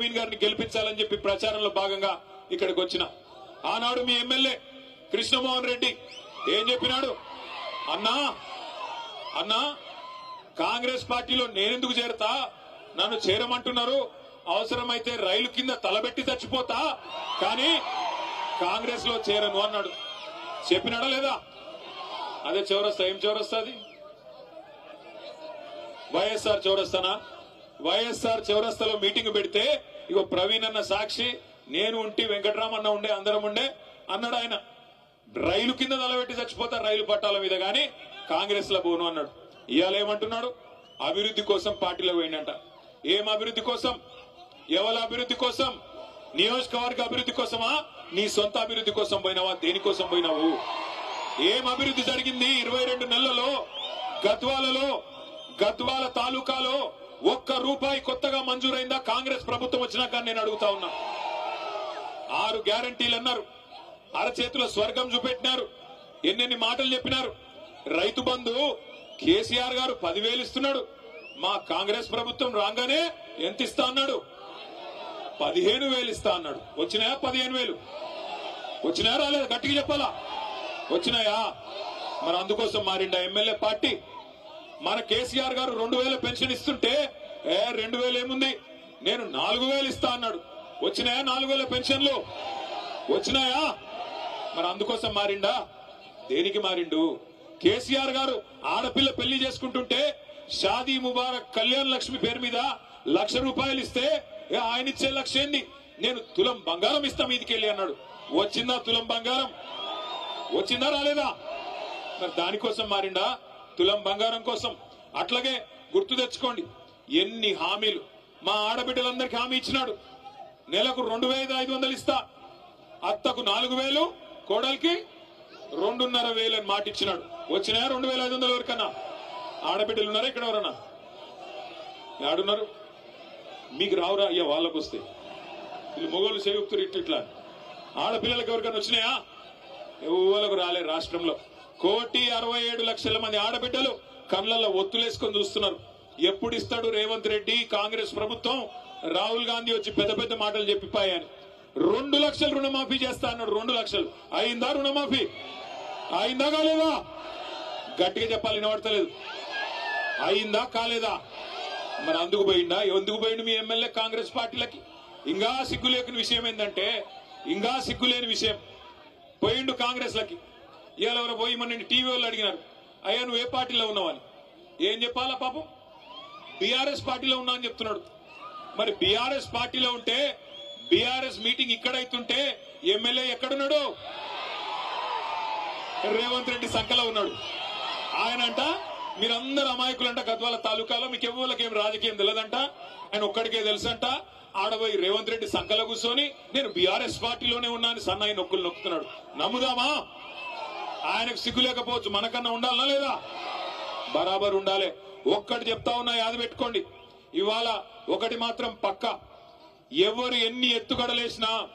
నవీన్ గారిని గెలిపించాలని చెప్పి ప్రచారంలో భాగంగా ఇక్కడికి వచ్చిన. ఆనాడు మీ ఎమ్మెల్యే కృష్ణమోహన్ రెడ్డి ఏం చెప్పినాడు? అన్నా అన్నా కాంగ్రెస్ పార్టీలో నేనెందుకు చేరతా? నన్ను చేరమంటున్నారు. అవసరమైతే రైలు కింద తలబెట్టి చచ్చిపోతా. కానీ కాంగ్రెస్లో చేరను అన్నాడు. చెప్పినాడా లేదా? అదే చౌరస్తా. ఏం చౌరస్తా అది? వైఎస్ఆర్ చౌరస్తానా? వైఎస్ఆర్ చౌరస్తాలో మీటింగ్ పెడితే ఇగో ప్రవీణ్ అన్న సాక్షి నేను ఉంటి వెంకటరామన్న ఉండే అందరం ఉండే అన్నాడు ఆయన. రైలు కింద తలబెట్టి చచ్చిపోతా రైలు పట్టాల మీద కానీ కాంగ్రెస్లో పోను అన్నాడు. ఇవాళ ఏమంటున్నాడు? అభివృద్ధి కోసం పార్టీలో పోయిందంట ఏం అభివృద్ధి కోసం? ఎవరి అభివృద్ధి కోసం? నియోజకవర్గ అభివృద్ధి కోసమా? నీ సొంత అభివృద్ధి కోసం పోయినావా? దేనికోసం పోయినావు? ఏం అభివృద్ధి జరిగింది? ఇరవై రెండు నెలలలో గద్వాలలో గద్వాల తాలూకాలో ఒక్క రూపాయి కొత్తగా మంజూరైందా? కాంగ్రెస్ ప్రభుత్వం వచ్చినాక నేను అడుగుతా ఉన్నా. ఆరు గ్యారంటీలు అన్నారు. అరచేతిలో స్వర్గం చూపెట్టినారు. ఎన్నెన్ని మాటలు చెప్పినారు. రైతు బంధు కేసీఆర్ గారు పదివేలు ఇస్తున్నాడు. మా కాంగ్రెస్ ప్రభుత్వం రాగానే ఎంత ఇస్తా అన్నాడు? పదిహేను వేలు ఇస్తా అన్నాడు. వచ్చినాయా? పదిహేను వేలు. వచ్చినాయా? రాలేదు? గట్టిగా చెప్పాలా? వచ్చినాయా? మరి అందుకోసం మారిండా ఎమ్మెల్యే పార్టీ. మన కేసీఆర్ గారు రెండు వేల పెన్షన్ ఇస్తుంటే ఏ రెండు వేలు ఏముంది? నేను నాలుగు వేలు ఇస్తా అన్నాడు. వచ్చినాయా నాలుగు వేల పెన్షన్లు? వచ్చినాయా? మరి అందుకోసం మారిండా? దేనికి మారిండు? కేసీఆర్ గారు ఆడపిల్ల పెళ్ళి చేసుకుంటుంటే షాదీ ముబారక్ కళ్యాణ్ లక్ష్మి పేరు మీద లక్ష రూపాయలు ఇస్తే ఆయన ఇచ్చే లక్ష ఏంది? నేను తులం బంగారం ఇస్తా మీదికెళ్ళి అన్నాడు. వచ్చిందా తులం బంగారం? వచ్చిందా రాలేదా? మరి దానికోసం మారిండా? తులం బంగారం కోసం. అట్లాగే గుర్తు తెచ్చుకోండి ఎన్ని హామీలు. మా ఆడబిడ్డలందరికీ హామీ ఇచ్చినాడు. నెలకు రెండు వేల ఐదు వందలు ఇస్తా. అత్తకు నాలుగు వేలు కోడలికి రెండున్నర వేలు అని మాట ఇచ్చినాడు. వచ్చినాయా రెండు వేల ఐదు వందల వరకన్నా ఆడబిడ్డలు ఉన్నారా ఇక్కడ ఎవరన్నా? ఆడున్నారు మీకు రావురా అయ్యా వాళ్ళకు వస్తే. వీళ్ళు మొగోళ్ళు చేయుక్తురు ఇట్లా ఆడపిల్లలకు ఎవరికైనా వచ్చినాయా? ఎవరికి రాలే రాష్ట్రంలో. కోటి అరవై ఏడు లక్షల మంది ఆడబిడ్డలు కళ్ళల్లో ఒత్తులేసుకొని చూస్తున్నారు. ఎప్పుడు ఇస్తాడు రేవంత్ రెడ్డి? కాంగ్రెస్ ప్రభుత్వం రాహుల్ గాంధీ వచ్చి పెద్ద పెద్ద మాటలు చెప్పిపోయాయని రెండు లక్షలు రుణమాఫీ చేస్తా అన్నాడు. రెండు లక్షలు. అయిందా రుణమాఫీ? అయిందా కాలేదా? గట్టిగా చెప్పాలి వినబడతలేదు. అయిందా కాలేదా? మరి అందుకు పోయిందా ఎందుకు పోయిండు మీ ఎమ్మెల్యే కాంగ్రెస్ పార్టీలకి? ఇంకా సిగ్గులేని విషయం ఏంటంటే ఇంకా సిగ్గులేని విషయం. పోయిండు కాంగ్రెస్లకి. ఇవాళ ఎవరో పోయి మన టీవీ వాళ్ళు అడిగినారు. అయ్యా నువ్వు ఏ పార్టీలో ఉన్నావని ఏం చెప్పాలా పాపం? బీఆర్ఎస్ పార్టీలో ఉన్నా అని చెప్తున్నాడు. మరి బీఆర్ఎస్ పార్టీలో ఉంటే బీఆర్ఎస్ మీటింగ్ ఇక్కడైతుంటే ఎమ్మెల్యే ఎక్కడున్నాడు? రేవంత్ రెడ్డి సంఖలో ఉన్నాడు. ఆయన అంట మీరందరూ అమాయకులంట గద్వాల తాలూకాలో మీకు ఎవరికి ఏం రాజకీయం తెలియదంట ఆయన ఒక్కడికే తెలుసంట ఆడబోయి రేవంత్ రెడ్డి సంఖలో కూర్చొని నేను బీఆర్ఎస్ పార్టీలోనే ఉన్నాను సన్నాయి నొక్కులు నొక్కుతున్నాడు. నమ్ముదామా? ఆయనకు సిగ్గు లేకపోవచ్చు. మనకన్నా ఉండాలనా లేదా? బరాబర్ ఉండాలి. ఒక్కటి చెప్తా ఉన్నా యాద పెట్టుకోండి. ఇవాళ ఒకటి మాత్రం పక్క. ఎవరు ఎన్ని ఎత్తుగడలేసినా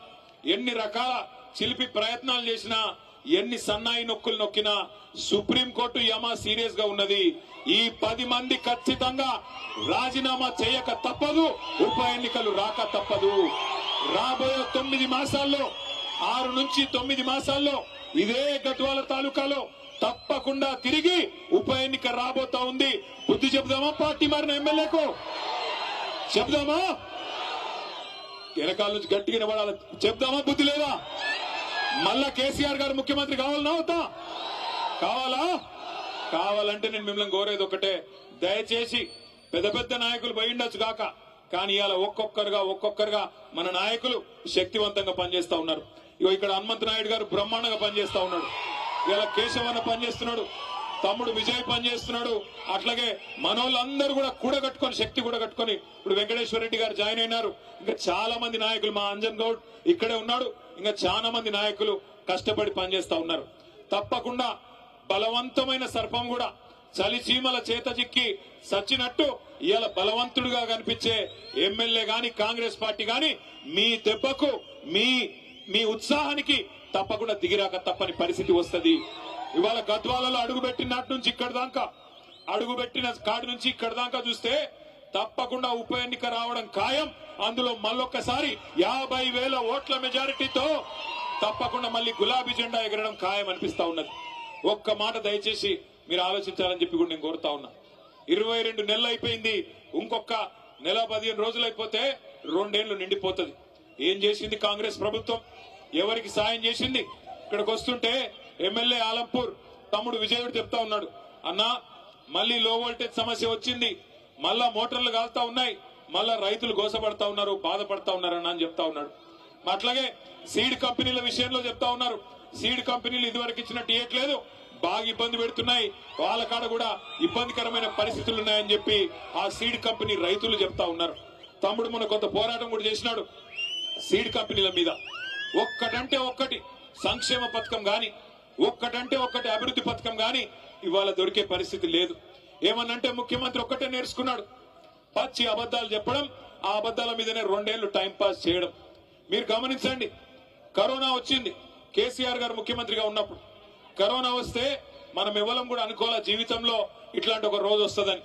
ఎన్ని రకాల చిలిపి ప్రయత్నాలు చేసినా ఎన్ని సన్నాయి నొక్కులు నొక్కినా సుప్రీంకోర్టు యమా సీరియస్గా ఉన్నది. ఈ పది మంది ఖచ్చితంగా రాజీనామా చేయక తప్పదు ఉప ఎన్నికలు రాక తప్పదు. రాబోయే తొమ్మిది మాసాల్లో ఆరు నుంచి తొమ్మిది మాసాల్లో ఇదే గద్వాల తాలూకాలో తప్పకుండా తిరిగి ఉప ఎన్నిక రాబోతా ఉంది. బుద్ధి చెబుదామా? పార్టీ మారిన ఎమ్మెల్యేకు? చెప్దామా వెనకాల నుంచి గట్టిగా నిలబడాలి. చెప్దామా బుద్ధి లేదా? మళ్ళా కేసీఆర్ గారు ముఖ్యమంత్రి కావాలన్నా అవుతా కావాలా? కావాలంటే నేను మిమ్మల్ని కోరేది ఒకటే. దయచేసి పెద్ద పెద్ద నాయకులు పోయిండొచ్చు కాక. కానీ ఇలా ఒక్కొక్కరుగా ఒక్కొక్కరుగా మన నాయకులు శక్తివంతంగా పనిచేస్తా ఉన్నారు. ఇగో ఇక్కడ హనుమంత్ నాయుడు గారు బ్రహ్మాండంగా పనిచేస్తా ఉన్నాడు. ఇలా కేశవన్న పనిచేస్తున్నాడు. తమ్ముడు విజయ్ పనిచేస్తున్నాడు. అట్లాగే మనోళ్ళందరూ కూడా కూడగట్టుకొని శక్తి కూడా కట్టుకొని ఇప్పుడు వెంకటేశ్వర రెడ్డి గారు జాయిన్ అయినారు. ఇంకా చాలా మంది నాయకులు మా అంజన్ గౌడ్ ఇక్కడే ఉన్నాడు. ఇంకా చాలా మంది నాయకులు కష్టపడి పనిచేస్తా ఉన్నారు. తప్పకుండా బలవంతమైన సర్పం కూడా చలిచీమల చేత చిక్కి సచ్చినట్టు ఇవాళ బలవంతుడుగా కనిపించే ఎమ్మెల్యే గాని కాంగ్రెస్ పార్టీ గాని మీ దెబ్బకు మీ మీ ఉత్సాహానికి తప్పకుండా దిగిరాక తప్పని పరిస్థితి వస్తుంది. ఇవాళ గద్వాలలో అడుగు పెట్టినట్టు నుంచి ఇక్కడ దాకా అడుగు పెట్టిన కాడి నుంచి ఇక్కడ దాకా చూస్తే తప్పకుండా ఉప ఎన్నిక రావడం ఖాయం. అందులో మళ్ళొక్కసారి యాభై వేల ఓట్ల మెజారిటీతో తప్పకుండా మళ్ళీ గులాబీ జెండా ఎగరడం ఖాయం అనిపిస్తా ఉన్నది. ఒక్క మాట దయచేసి మీరు ఆలోచించాలని చెప్పి కూడా నేను కోరుతా ఉన్నా. ఇరవై రెండు నెలలు అయిపోయింది. ఇంకొక నెల పదిహేను రోజులు అయిపోతే రెండేళ్ళు నిండిపోతుంది. ఏం చేసింది కాంగ్రెస్ ప్రభుత్వం? ఎవరికి సాయం చేసింది? ఇక్కడికి వస్తుంటే ఎమ్మెల్యే ఆలంపూర్ తమ్ముడు విజయుడు చెప్తా ఉన్నాడు. అన్నా మళ్ళీ లో వోల్టేజ్ సమస్య వచ్చింది. మళ్ళా మోటార్లు కాలుతా ఉన్నాయి. మళ్ళా రైతులు గోసపడతా ఉన్నారు బాధపడతా ఉన్నారు అన్న అని చెప్తా ఉన్నాడు. అట్లాగే సీడ్ కంపెనీల విషయంలో చెప్తా ఉన్నారు. సీడ్ కంపెనీలు ఇదివరకు ఇచ్చినట్టు ఇవ్వట్లేదు బాగా ఇబ్బంది పెడుతున్నాయి. వాళ్ళ కాడ కూడా ఇబ్బందికరమైన పరిస్థితులు ఉన్నాయని చెప్పి ఆ సీడ్ కంపెనీ రైతులు చెప్తా ఉన్నారు. తమ్ముడు మొన్న కొంత పోరాటం కూడా చేసినాడు సీడ్ కంపెనీల మీద. ఒక్కటంటే ఒక్కటి సంక్షేమ పథకం గాని ఒక్కటంటే ఒక్కటి అభివృద్ధి పథకం గాని ఇవాళ దొరికే పరిస్థితి లేదు. ఏమన్నంటే ముఖ్యమంత్రి ఒక్కటే నేర్చుకున్నాడు. పచ్చి అబద్ధాలు చెప్పడం ఆ అబద్ధాల మీదనే రెండేళ్ళు టైంపాస్ చేయడం. మీరు గమనించండి కరోనా వచ్చింది కేసీఆర్ గారు ముఖ్యమంత్రిగా ఉన్నప్పుడు. కరోనా వస్తే మనం ఎవరం కూడా అనుకోలే జీవితంలో ఇట్లాంటి ఒక రోజు వస్తుందని.